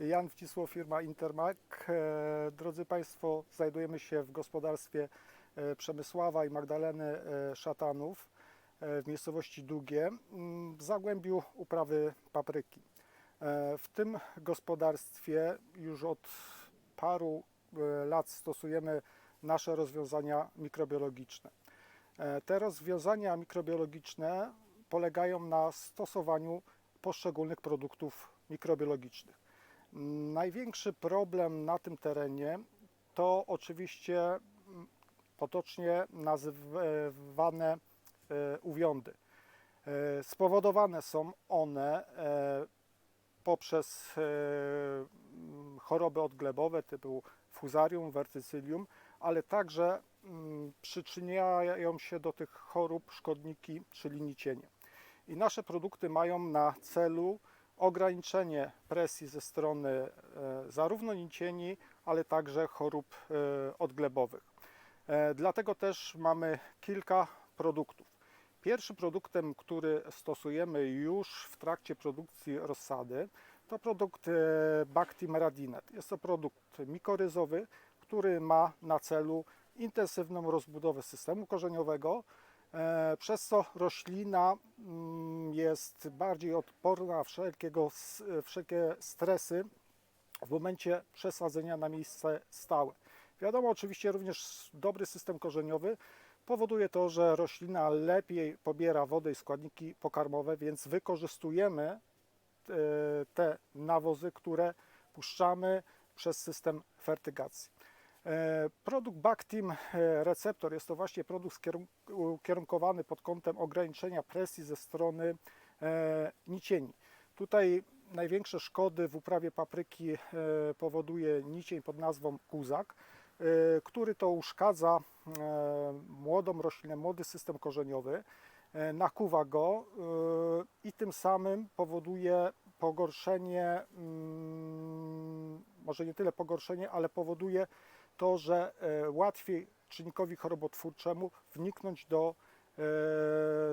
Jan Wcisło, firma Intermark. E, Drodzy Państwo, znajdujemy się w gospodarstwie e, Przemysława i Magdaleny e, Szatanów w miejscowości Długie w Zagłębiu uprawy papryki. W tym gospodarstwie już od paru lat stosujemy nasze rozwiązania mikrobiologiczne. Te rozwiązania mikrobiologiczne polegają na stosowaniu poszczególnych produktów mikrobiologicznych. Największy problem na tym terenie to oczywiście mm, potocznie nazywane e, uwiądy. E, Spowodowane są one e, poprzez mm, choroby odglebowe typu fuzarium, wertycylium, ale także mm, przyczyniają się do tych chorób szkodniki, czyli nicienie. I nasze produkty mają na celu ograniczenie presji ze strony e, zarówno nicieni, ale także chorób e, odglebowych. E, Dlatego też mamy kilka produktów. Pierwszym produktem, który stosujemy już w trakcie produkcji rozsady, to produkt e, Bactim Radinet. Jest to produkt mikoryzowy, który ma na celu intensywną rozbudowę systemu korzeniowego, przez co roślina jest bardziej odporna na wszelkiego, wszelkie stresy w momencie przesadzenia na miejsce stałe. Wiadomo, oczywiście również dobry system korzeniowy powoduje to, że roślina lepiej pobiera wodę i składniki pokarmowe, więc wykorzystujemy e, te nawozy, które puszczamy przez system fertygacji. E, Produkt Bactim e, Receptor jest to właśnie produkt ukierunkowany pod kątem ograniczenia presji ze strony e, nicieni. Tutaj największe szkody w uprawie papryki powoduje nicień pod nazwą kuzak, który to uszkadza młodą roślinę, młody system korzeniowy, nakuwa go i tym samym powoduje pogorszenie, mm, może nie tyle pogorszenie, ale powoduje to, że e, łatwiej czynnikowi chorobotwórczemu wniknąć do e,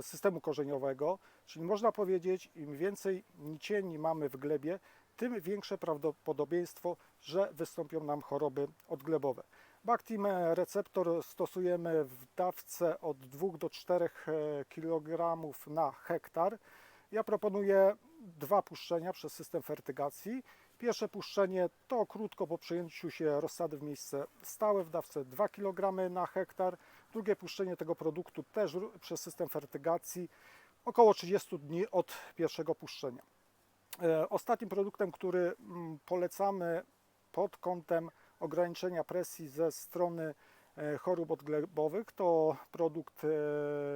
systemu korzeniowego, czyli można powiedzieć, im więcej nicieni mamy w glebie, tym większe prawdopodobieństwo, że wystąpią nam choroby odglebowe. Bactim receptor stosujemy w dawce od 2 do 4 kg na hektar. Ja proponuję dwa puszczenia przez system fertygacji. Pierwsze puszczenie to krótko po przejęciu się rozsady w miejsce stałe w dawce 2 kg na hektar. Drugie puszczenie tego produktu też przez system fertygacji około 30 dni od pierwszego puszczenia. E, Ostatnim produktem, który mm, polecamy pod kątem ograniczenia presji ze strony e, chorób odglebowych to produkt e,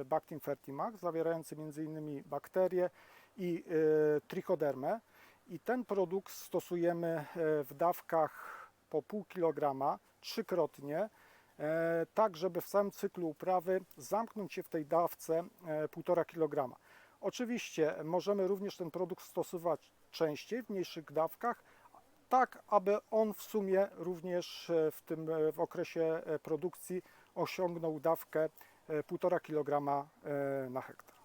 Bactin Fertimax zawierający m.in. bakterie i trichodermę. I ten produkt stosujemy e, w dawkach po pół kilograma trzykrotnie, e, tak żeby w całym cyklu uprawy zamknąć się w tej dawce e, 1,5 kg. Oczywiście możemy również ten produkt stosować częściej, w mniejszych dawkach, tak aby on w sumie również e, w tym e, w okresie e, produkcji osiągnął dawkę e, 1,5 kg e, na hektar.